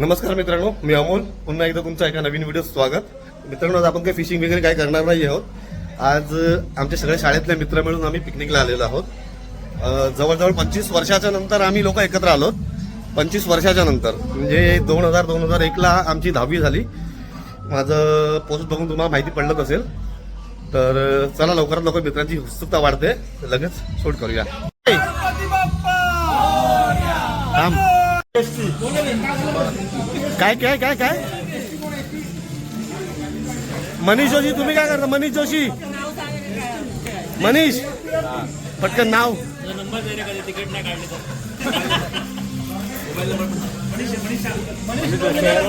नमस्कार मित्रांनो मी अमोल. पुन्हा एकदा तुमचं एका नवीन व्हिडिओ स्वागत. मित्रांनो आज आपण काही फिशिंग वगैरे काय करणार नाही आहोत. आज आमच्या सगळ्या शाळेतले मित्र मिळून आम्ही पिकनिकला आलेलो आहोत. जवळजवळ पंचवीस वर्षाच्या नंतर आम्ही लोक एकत्र आलो. पंचवीस वर्षाच्या नंतर म्हणजे दोन हजार दोन हजार एकला आमची दहावी झाली. माझं पोस्ट बघून तुम्हाला माहिती पडलंच असेल. तर चला लवकरात लवकर मित्रांची उत्सुकता वाढते. लगेच शूट करूया. थांब. काय काय काय काय? मनीष जोशी तुम्ही काय करता? मनीष जोशी. मनीष. पटकन नाव.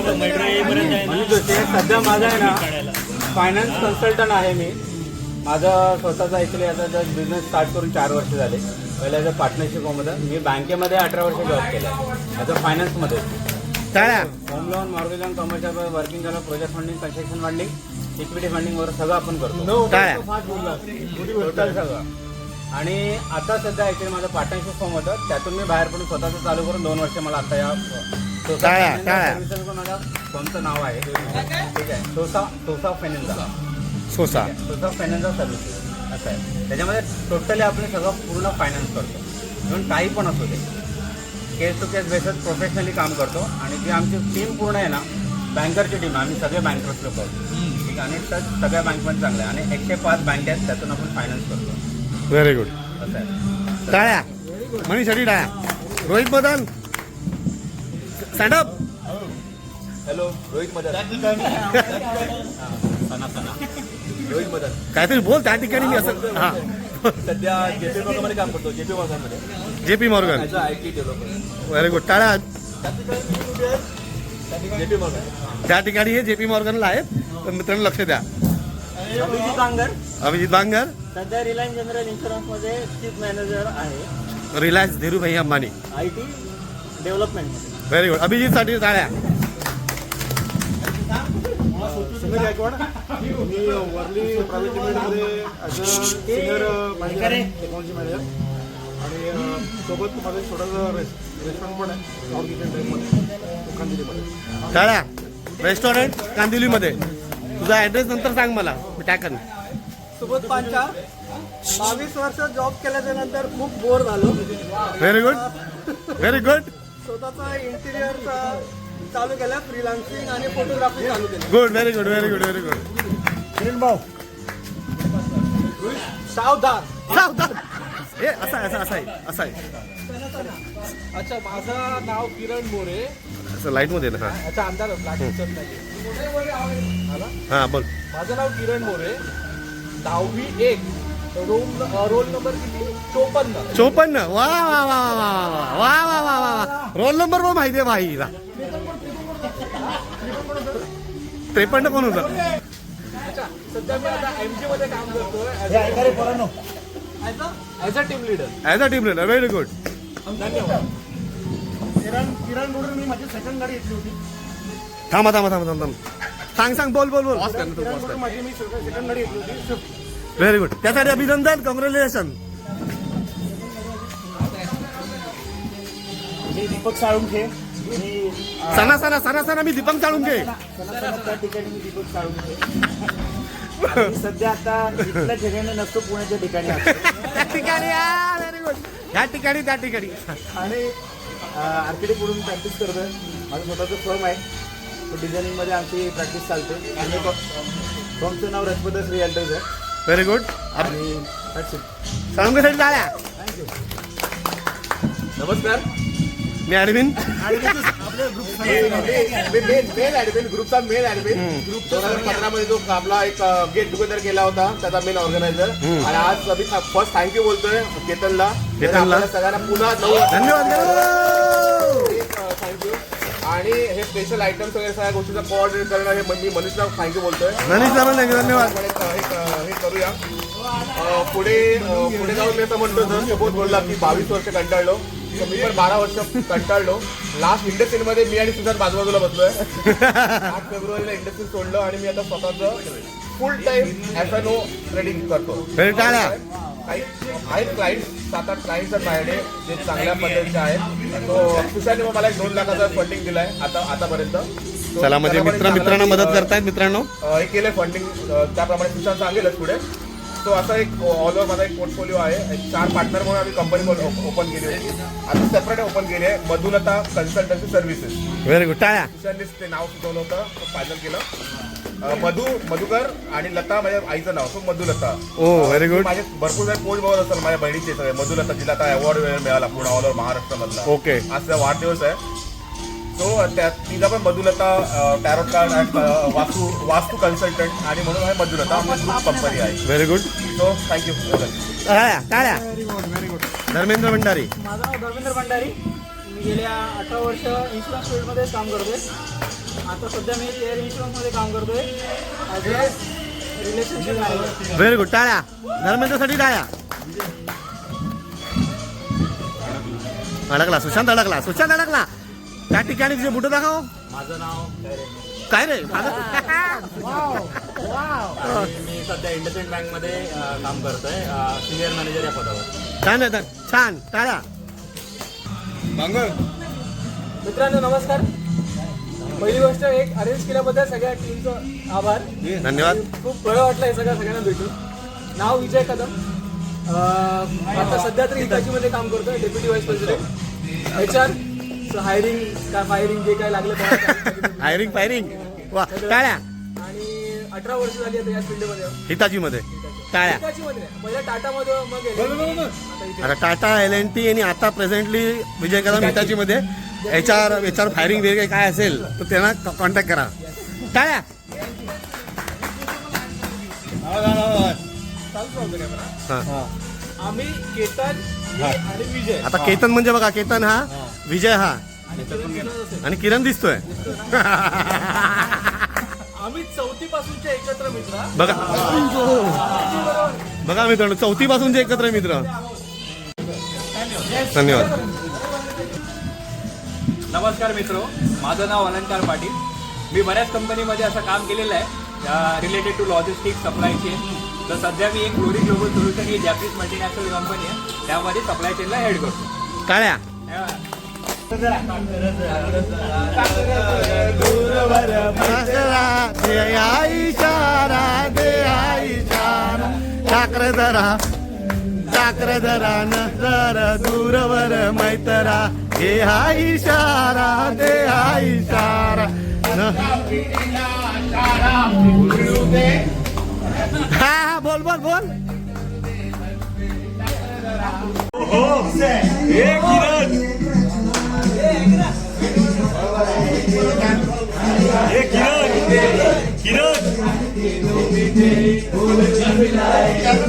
म्हणजे सध्या माझा आहे ना फायनान्स कन्सल्टंट आहे मी. माझा स्वतःचा ॲक्च्युली आता जस्ट बिझनेस स्टार्ट करून चार वर्ष झाले. पहिल्या ॲज पार्टनरशिपमध्ये मी बँकेमध्ये अठरा वर्ष जॉब केला. ॲज अ फायनान्समध्ये home loan mortgage loan commercial working झालं project funding construction funding equity funding वगैरे सगळं आपण करतो. टोटल सगळं. आणि आता सध्या ॲक्च्युली माझं पार्टनरशिप फॉर्म होतं. त्यातून मी बाहेर पडून स्वतःचं चालू करून दोन वर्ष मला आता या. माझ्या फर्मचं नाव आहे. ठीक आहे. Sosa Sosa finance Sosa. Sosa finance services असं आहे. त्याच्यामध्ये टोटली आपण सगळं पूर्ण फायनान्स करतो. म्हणून काही पण असू दे. Case to case basis professionally काम करतो. आणि जी आमची टीम पूर्ण आहे ना बँकरची टीम आम्ही सगळे बँकर्स लोक आहोत. ठीक आहे? आणि सगळ्या बँक पण चांगल्या आहे आणि एकशे पाच बँक आहेत त्यातून आपण फायनान्स करतो. व्हेरी गुड असं आहे. टाळ्या. मनीष हरी टाळ्या. रोहित मदन स्टँडअप हॅलो रोहित मदन रोहित मदन काहीतरी बोल त्या ठिकाणी मी असं हा. सध्या जेपी मध्ये काम करतो जेपी मध्ये J P Morgan. As a I T developer. Very good. टाळ्या जेपी मॉर्गन. त्या ठिकाणी हे जे पी मॉर्गनला आहेत तर मित्रांनो लक्ष द्या. अभिजित बांगर. अभिजित बांगर. सध्या रिलायन्स जनरल इन्शुरन्समध्ये चीफ मॅनेजर आहे. Reliance Dhirubhai Ambani. I T डेव्हलपमेंटमध्ये. Very good. Abhijit साठी टाळ्या सुमीर गायकवाड. मी वर्ली प्रायव्हेट लिमिटेडमध्ये as a senior manager technology manager आणि अ, सोबत माझं छोटंसं रेस रेस्टॉरंट पण आहे किचन टाईपमध्ये दुकानदिलीमध्ये टाळ्या रेस्टॉरंट कांदिवलीमध्ये. तुझा ऍड्रेस नंतर सांग मला मी टाकन सुबोध पांचा बावीस वर्ष जॉब केल्याच्यानंतर खूप बोर झालो. व्हेरी गुड व्हेरी गुड स्वतःचा इंटिरियरचा चालू केला फ्रीलान्सिंग आणि फोटोग्राफी चालू केली. Good very good very good very good Kiran भाऊ. सावधान. सावधान. हे असं आहे असं असं आहे असं आहे. अच्छा माझं नाव किरण मोरे. असं लाइटमध्ये ना हा अच्छा दिसत नाही हा बोल. माझं नाव किरण मोरे. दहावी एक. रोल रोल नंबर किती? चोपन्न. चोपन्न. वा वा वा वा वा वा वा वा वा वा. रोल नंबर पण माहिती आहे भाईला. त्रेपन्न कोण होतं? Team leader as a team leader very good धन्यवाद. किरण किरण मोरे मी माझी सेकंड गाडी घेतली होती. थांबा थांबा थांबा थांबा थांब. सांग सांग बोल बोल बोल. किरण मोरे माझी मी सेकंड गाडी घेतली होती. स्विफ्ट व्हेरी गुड त्यासाठी अभिनंदन कॉंग्रॅच्युलेशन मी दीपक साळुंखे. सणा सणा सणा सणा मी दीपक चालून घे. त्या ठिकाणी मी दीपक साळुंखे मी सध्या आता इथल्या ठिकाणी नसतो पुण्याच्या ठिकाणी. त्या ठिकाणी ह्या ठिकाणी त्या ठिकाणी. आणि आर्किटेक्ट म्हणून प्रॅक्टिस करतोय. माझं स्वतःचं फर्म आहे. तो डिझायनिंगमध्ये आमची प्रॅक्टिस चालते आणि फर्मचं नाव रजपतस रिअल्टर्स आहे. व्हेरी गुड आणि it. साळुंकेसाठी झाल्या नमस्कार. मी मेल ऍडमिन ग्रुपचा मेल ऍडमिन ग्रुप दोन हजार पंधरा मध्ये जो आपला एक गेट टुगेदर केला होता त्याचा मेन ऑर्गनायझर आणि आज मी फर्स्ट थँक्यू बोलतोय केतनला केतनला. सगळ्यांना पुन्हा नऊ धन्यवाद थँक्यू आणि हे स्पेशल आयटम्स वगैरे सगळ्या गोष्टीचा कोऑर्डिनेट करणं हे मी मनीषला थँक्यू बोलतोय मनीष दादा धन्यवाद हे हे करूया पुढे पुढे जाऊन मी असं म्हणतो जर बोलला की बावीस वर्ष कंटाळलो मी पण बारा वर्ष कंटाळलो. लास्ट इंडस्ट्री मध्ये मी आणि सुधार बाजूबाजूला बसलोय. आठ फेब्रुवारीला इंडस्ट्री सोडलं आणि मी आता स्वतःच full time F N O trading करतो. काही आहेत क्लायंट सात आठ क्लायंट्स आहेत माझ्याकडे जे चांगल्या पद्धतीचे आहेत. तो सुशांतने मग मला एक दोन लाखाचा फंडिंग दिलाय आता आतापर्यंत. चला म्हणजे मित्र मित्रांना मदत करतायत मित्रांनो? हे केलंय फंडिंग त्याप्रमाणे सुशांत सांगेलच पुढे. तो असा एक ऑल ओव्हर माझा एक पोर्टफोलिओ आहे. एक चार पार्टनर म्हणून आम्ही कंपनी ओपन केली होती. आता सेपरेट ओपन केली आहे. Madhulata consultancy services very good टाळ्या. सुशांतनेच ते नाव सुचवलं होतं. फायनल केलं. अ, मधु मधुकर आणि लता माझ्या आईचं नाव so Madhulata. Oh very good माझे भरपूर काही पोस्ट बघत असतात. माझ्या बहिणीचे सगळे. मधुलता जिला आता अवॉर्ड मिळाला पूर्ण ऑल ओव्हर महाराष्ट्रामधला. ओके आज तिचा वाढदिवस आहे. सो त्यात तिचा पण मधुलता टॅरोट कार्ड अँड वास्तू वास्तू कन्सल्टंट आणि म्हणून आहे मधुलता आपली ग्रुप कंपनी आहे. Very good so thank you टाळ्या टाळ्या. धर्मेंद्र भंडारी. माझं नाव धर्मेंद्र भंडारी. मी गेल्या अठरा वर्ष इन्शुरन्स फील्डमध्ये काम करतोय. आता सध्या मी एअर इन्शुरन्समध्ये काम करतोय. रिलेशनशिप व्हेरी गुड टाळ्या. धर्मेंद्रसाठी टाळ्या. अडकला. सुशांत अडकला. सुशांत अडकला. त्या ठिकाणी तुझे बुट दाखव. माझं नाव काय रे? मी सध्या इंडसइंड बँकमध्ये काम करतोय. सिनियर मॅनेजर या पदावर. छान आहे छान. टाळ्या. मित्रांनो नमस्कार. पहिली गोष्ट एक अरेंज केल्याबद्दल सगळ्या टीमचं आभार. धन्यवाद. खूप बरं वाटलं हे सगळं सगळ्यांना भेटून. नाव विजय कदम. अं, आता सध्या तरी हिताचीमध्ये काम करतोय deputy vice president H R hiring काय फायरिंग जे काय लागलं हायरिंग फायरिंग वा टाळ्या. आणि अठरा वर्ष झाली आता या फील्डमध्ये. हिताची मध्ये टाळ्या. हिताचीमध्ये नाही. टाटामध्ये मग गेलो. आता इथे. आता टाटा एल एन टी आणि आता प्रेझेंटली विजय कदम हिताची मध्ये H R H R firing वगैरे काय असेल तर त्यांना कॉन्टॅक्ट करा. टाळ्या. हा. आम्ही केतन मी आणि विजय. आता केतन म्हणजे बघा केतन हा. विजय हा. आणि किरण दिसतोय. आम्ही चौथी पासूनचे एकत्र मित्र. बघा. बघा मित्रांनो चौथी पासूनचे एकत्र मित्र. धन्यवाद. नमस्कार मित्रो माझं नाव अलंकार पाटील. मी बऱ्याच कंपनीमध्ये असं काम केलेलं आहे related to logistic supply chain तर सध्या मी एक ग्लोरी ग्लोबल सोल्युशन ही जॅपनीज मल्टीनॅशनल कंपनी आहे. त्यामध्ये सप्लाय चेनला हेड करतो. टाळ्या दे आई इशारा जरा चाकर जरा नजर दूरवर मैतरा हे हा इशारा दे हा इशारा हा हा, बोल बोल Every night.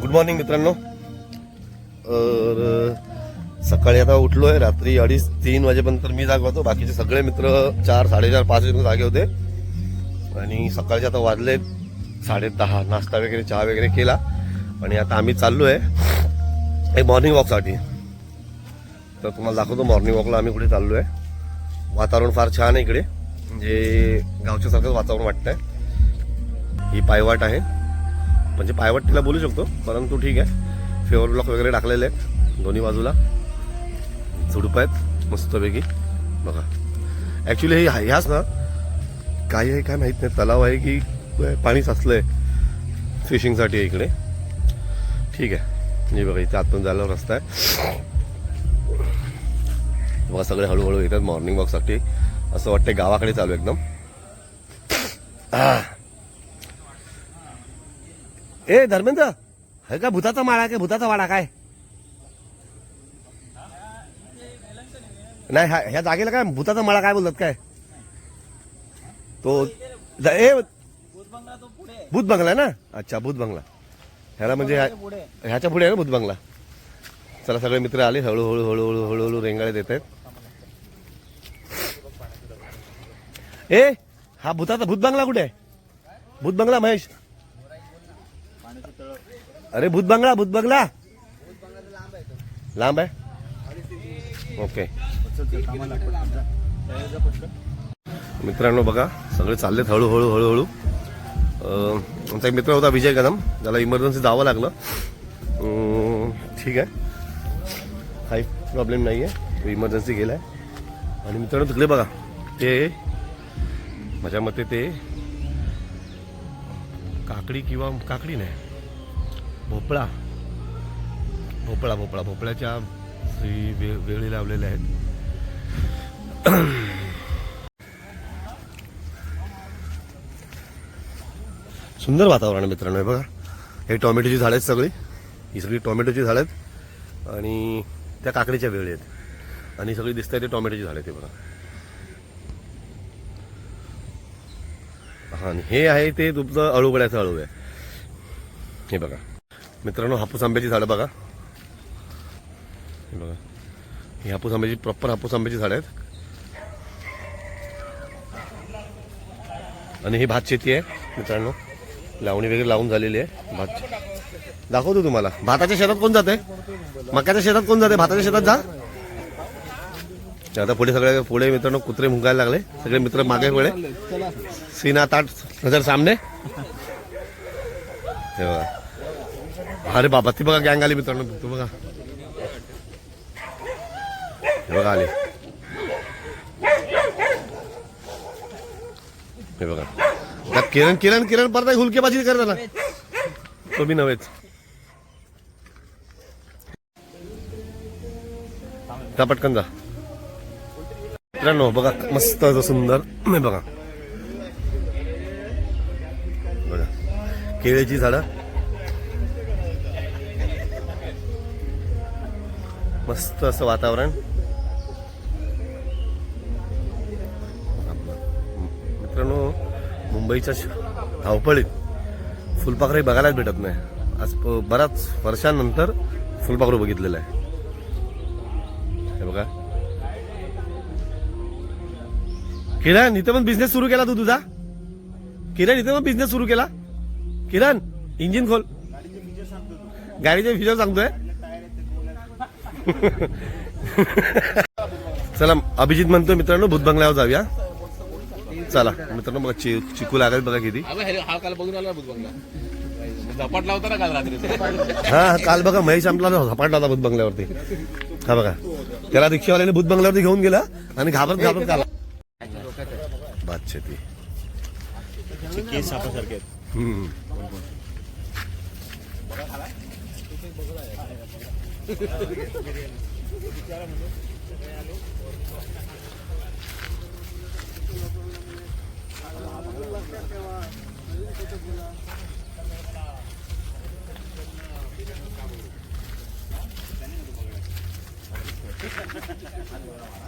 गुड मॉर्निंग मित्रांनो. सकाळी आता उठलोय रात्री अडीच तीन वाजेपर्यंत मी जागा होतो बाकीचे सगळे मित्र चार साडेचार पाच वाजेपर्यंत जागे होते. आणि सकाळचे आता वाजले साडे दहा. नाश्ता वगैरे चहा वगैरे केला. आणि आता आम्ही चाललो आहे एक मॉर्निंग वॉकसाठी तर तुम्हाला दाखवतो मॉर्निंग वॉकला आम्ही कुठे चाललो आहे वातावरण फार छान आहे इकडे. म्हणजे गावच्या सारखंच वातावरण वाटतंय. ही पायवाट आहे. म्हणजे पायवाट तिला बोलू शकतो परंतु ठीक आहे. फेवर ब्लॉक वगैरे टाकलेले आहेत दोन्ही बाजूला. झुडप आहेत मस्तपैकी. बघा. ॲक्च्युली हे ह्याच ना काही आहे काय माहीत नाही तलाव आहे की पाणी साचलं आहे फिशिंगसाठी आहे इकडे. ठीक आहे. हे बघा इथे आतून जायला रस्ता आहे. बघा सगळे हळूहळू येतात मॉर्निंग वॉकसाठी असं वाटतं गावाकडे चालू आहे एकदम. ए धर्मेंद्र हे का भूताचा माळा काय? भूताचा वाडा काय? नाही ह्या ह्या जागेला काय? भूताचा माळा काय बोलतात काय? तो ए भूत बंगला ना? अच्छा भूत बंगला. ह्याला म्हणजे ह्याच्या पुढे आहे ना भूत बंगला? चला सगळे मित्र आले हळूहळू हळूहळू हळूहळू रेंगाळे देत आहेत. ए हा भूताचा भूत बंगला कुठे आहे? भूत बंगला महेश. अरे भूत बंगला भूत बंगला. लांब आहे. ओके. मित्रांनो बघा सगळे चाललेत हळूहळू हळूहळू. आमचा एक मित्र होता विजय कदम. त्याला इमर्जन्सी जावं लागलं. ठीक आहे. काही प्रॉब्लेम नाही आहे तो इमर्जन्सी गेलाय. आणि मित्रांनो तिकडे बघा. ते माझ्या मते ते काकडी किंवा काकडी नाही. भोपळा. भोपळा भोपळा. भोपळ्याच्या वे वेळी लावलेल्या आहेत. सुंदर वातावरण आहे मित्रांनो हे बघा. हे टोमॅटोची झाडं आहेत सगळी. ही सगळी टोमॅटोची झाडं आहेत. आणि त्या काकडीच्या वेळी आहेत. आणि सगळी दिसत आहे ते टोमॅटोची झाडं आहेत ते बघा. आणि हे आहे ते तुमचं अळूगड्याचं अळू आहे. हे बघा. मित्रांनो हापूस आंब्याची झाडं बघा. हे बघा. ही हापूस आंब्याची प्रॉपर हापूस आंब्याची झाडं आहेत. आणि ही भात शेती आहे मित्रांनो. लावणी वगैरे लावून झालेली आहे भात. दाखवतो तुम्हाला. भाताच्या शेतात कोण जाते मक्याच्या शेतात कोण जाते भाताच्या शेतात जा. आता पुढे सगळे पुढे मित्रांनो कुत्रे मुंगायला लागले. सगळे मित्र मागे पुढे. सीना ताट नजर सामने. हे बघा. अरे बाबा ती बघा गँग आली मित्रांनो. तू बघा. हे बघा आली. हे बघा. किरण किरण किरण परत हुलकेबाजी करताना तो बी नव्हेच. जा पटकन जा. मित्रांनो बघा मस्त असं सुंदर. नाही बघा. बघा केळीची झाडं. मस्त असं वातावरण. मित्रांनो मुंबईच्या धावपळीत फुलपाखरे बघायलाच भेटत नाही. आज प- बऱ्याच वर्षांनंतर फुलपाखरू बघितलेलं आहे. किरण इथे पण बिझनेस सुरू केला तू तुझा? किरण इथे पण बिझनेस सुरू केला? किरण इंजिन खोल. गाडीचे फीचर सांगतोय. चला अभिजित म्हणतोय मित्रांनो भूत बंगल्यावर जाऊया. चला मित्रांनो बघा चिकू लागेल बघा किती. हा काल बघून आला भूत बंगला. झपाटला होता ना काल रात्री. हा काल बघा महेश आमला झपाटला होता भूत बंगल्यावरती. हा बघा. त्याला रिक्षावाल्याने भूत बंगल्यावरती घेऊन गेला आणि घाबरत घाबरत आला. बात शेती हम्म.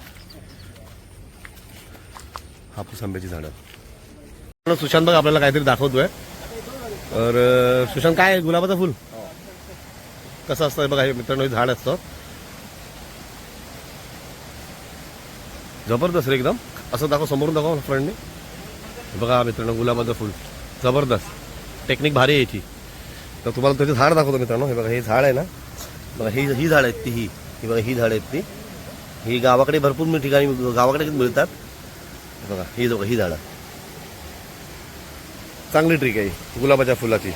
हापूस आंब्याची झाडं. सुशांत बघ आपल्याला काहीतरी दाखवतोय. तर सुशांत काय आहे? गुलाबाचं फुल? कसं असतं? बघा हे मित्रांनो हे झाड असतं. जबरदस्त रे एकदम. असं दाखव समोरून दाखव फ्रेंडने बघा मित्रांनो गुलाबाचं फुल. जबरदस्त. टेक्निक भारी आहे याची. तर तुम्हाला त्याचे झाड दाखवतो मित्रांनो. हे बघा हे झाड आहे ना. बघा ही ही झाड आहेत ती ही बघा ही झाड आहेत ती. ही गावाकडे भरपूर ठिकाणी गावाकडे मिळतात. बघा ही बघा ही झाडं. चांगली ट्रिक आहे गुलाबाच्या फुलाची.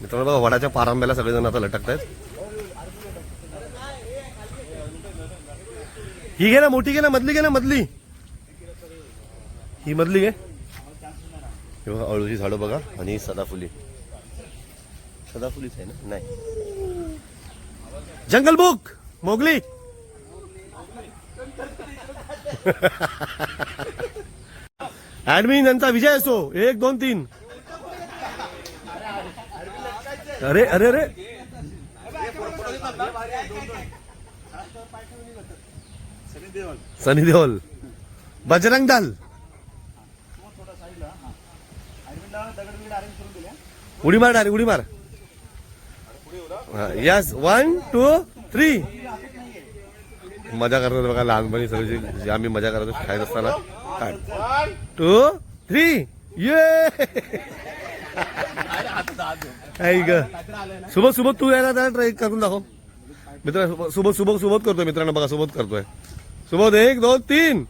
मित्रांनो बघा वडाच्या पारांब्याला सगळेजण आता लटकत आहेत ही घे ना मोठी घे ना मधली घे ना मधली. ही मधली घे. हे बघा अळूची झाडं बघा आणि ही सदाफुली. सदाफुलीच आहे ना? नाही. जंगल बुक मोगली. ऍडमिन यांचा विजय असो. एक दोन तीन. अरे अरे अरे. सनी देओल. बजरंग दल. उडी मार डारे उडी मार. यस वन टू थ्री मजा करतात बघा लहानपणी सगळी जी- आम्ही मजा करतो खायत असताना. टू थ्री ये! ग. सुबोध सुबोध तू यायला त्याला ट्राय करून दाखव. मित्र सोबत सोबत सोबत करतोय मित्रांनो बघा सोबत करतोय. सोबत एक दोन तीन.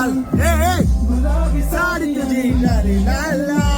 ലാൽ സാരിത്ത് ജി ലാലി ലാലാ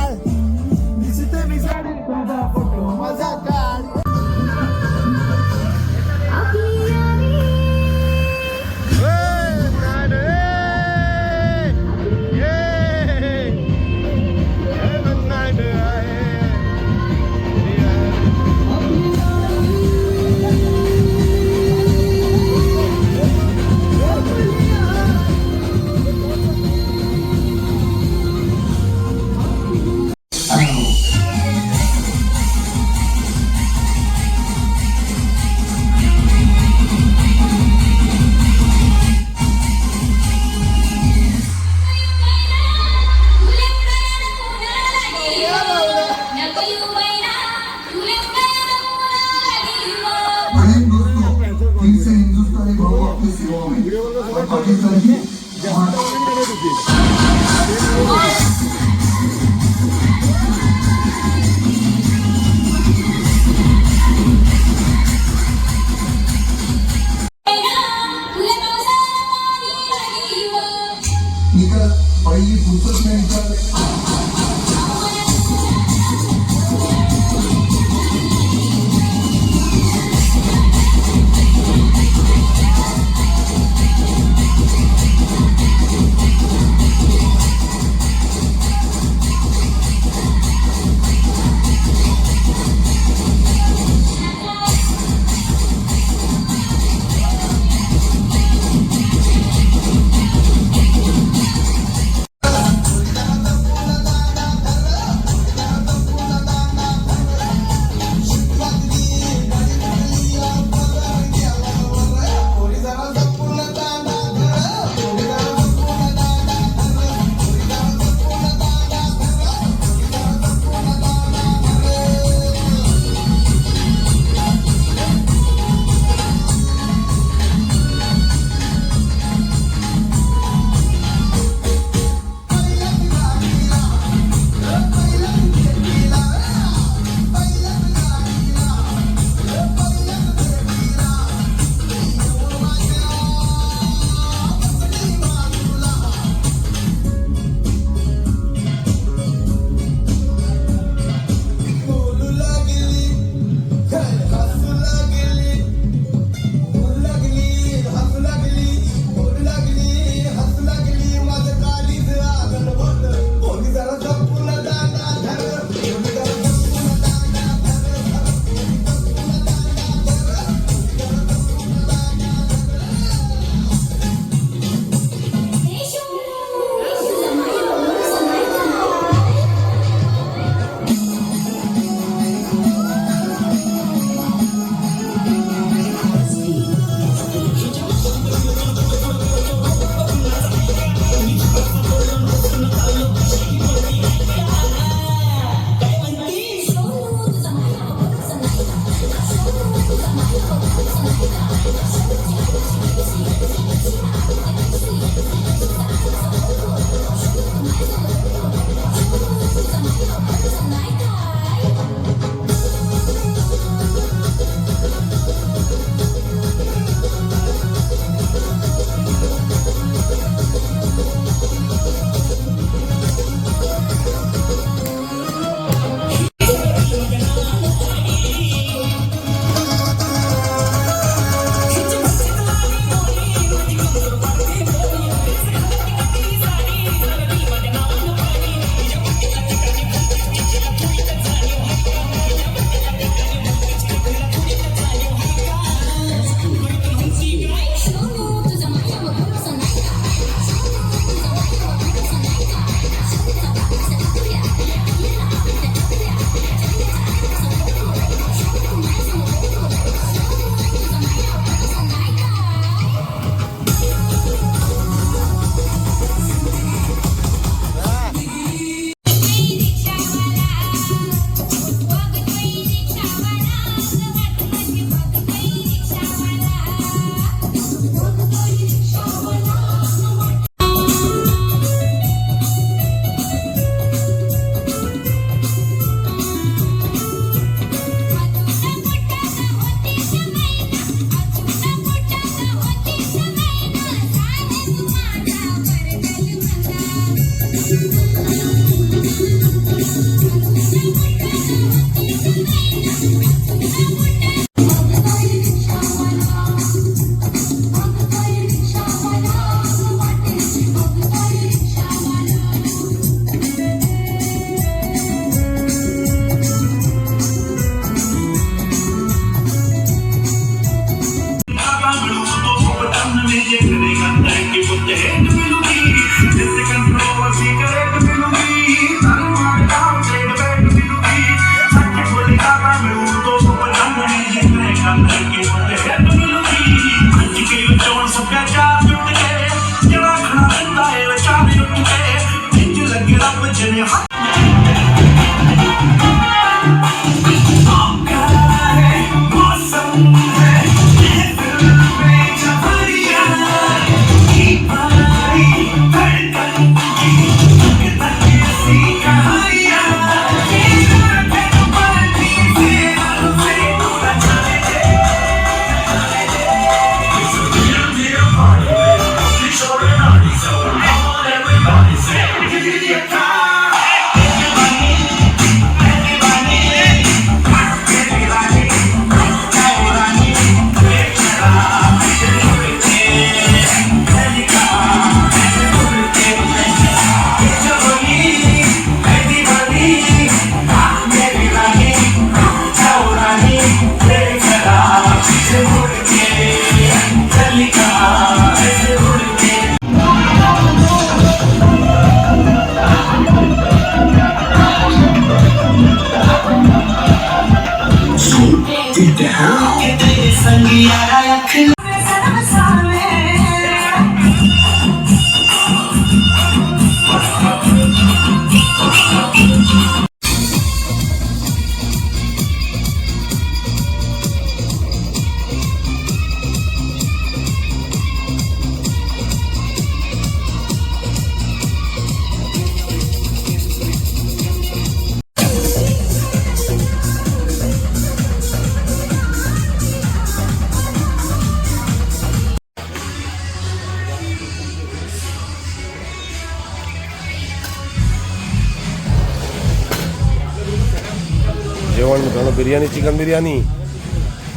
बिर्याणी चिकन बिर्याणी.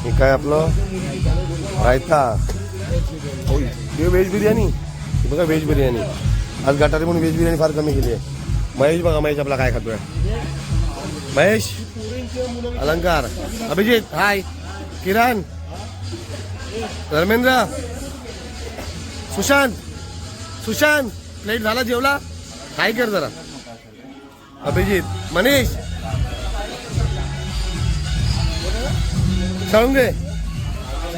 हे काय आपलं? रायता. हो व्हेज बिर्याणी. बघा व्हेज बिर्याणी. आज गटारी म्हणून व्हेज बिर्याणी फार कमी केली आहे. महेश बघा महेश आपला काय खातोय. महेश अलंकार. अभिजित हाय. किरण. धर्मेंद्र. सुशांत. सुशांत. प्लेट झाला जेवला? काय कर जरा. अभिजित. मनीष. सांगे.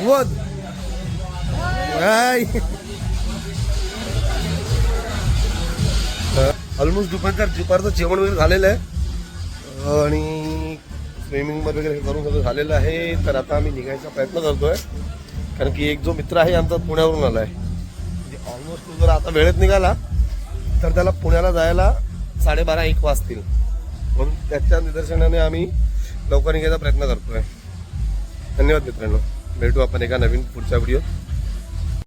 बोध ऑलमोस्ट दुपारच्या दुपारचं जेवण वगैरे झालेलं आहे. आणि स्विमिंग वगैरे करून सगळं झालेलं आहे. तर आता आम्ही निघायचा प्रयत्न करतोय. कारण की एक जो मित्र आहे आमचा पुण्यावरून आला आहे म्हणजे ऑलमोस्ट जर आता वेळेत निघाला तर त्याला पुण्याला जायला साडेबारा एक वाजतील. म्हणून त्याच्या निदर्शनाने आम्ही लवकर निघायचा प्रयत्न करतोय. धन्यवाद मित्रांनो. भेटू आपण एका नवीन पुढच्या व्हिडिओ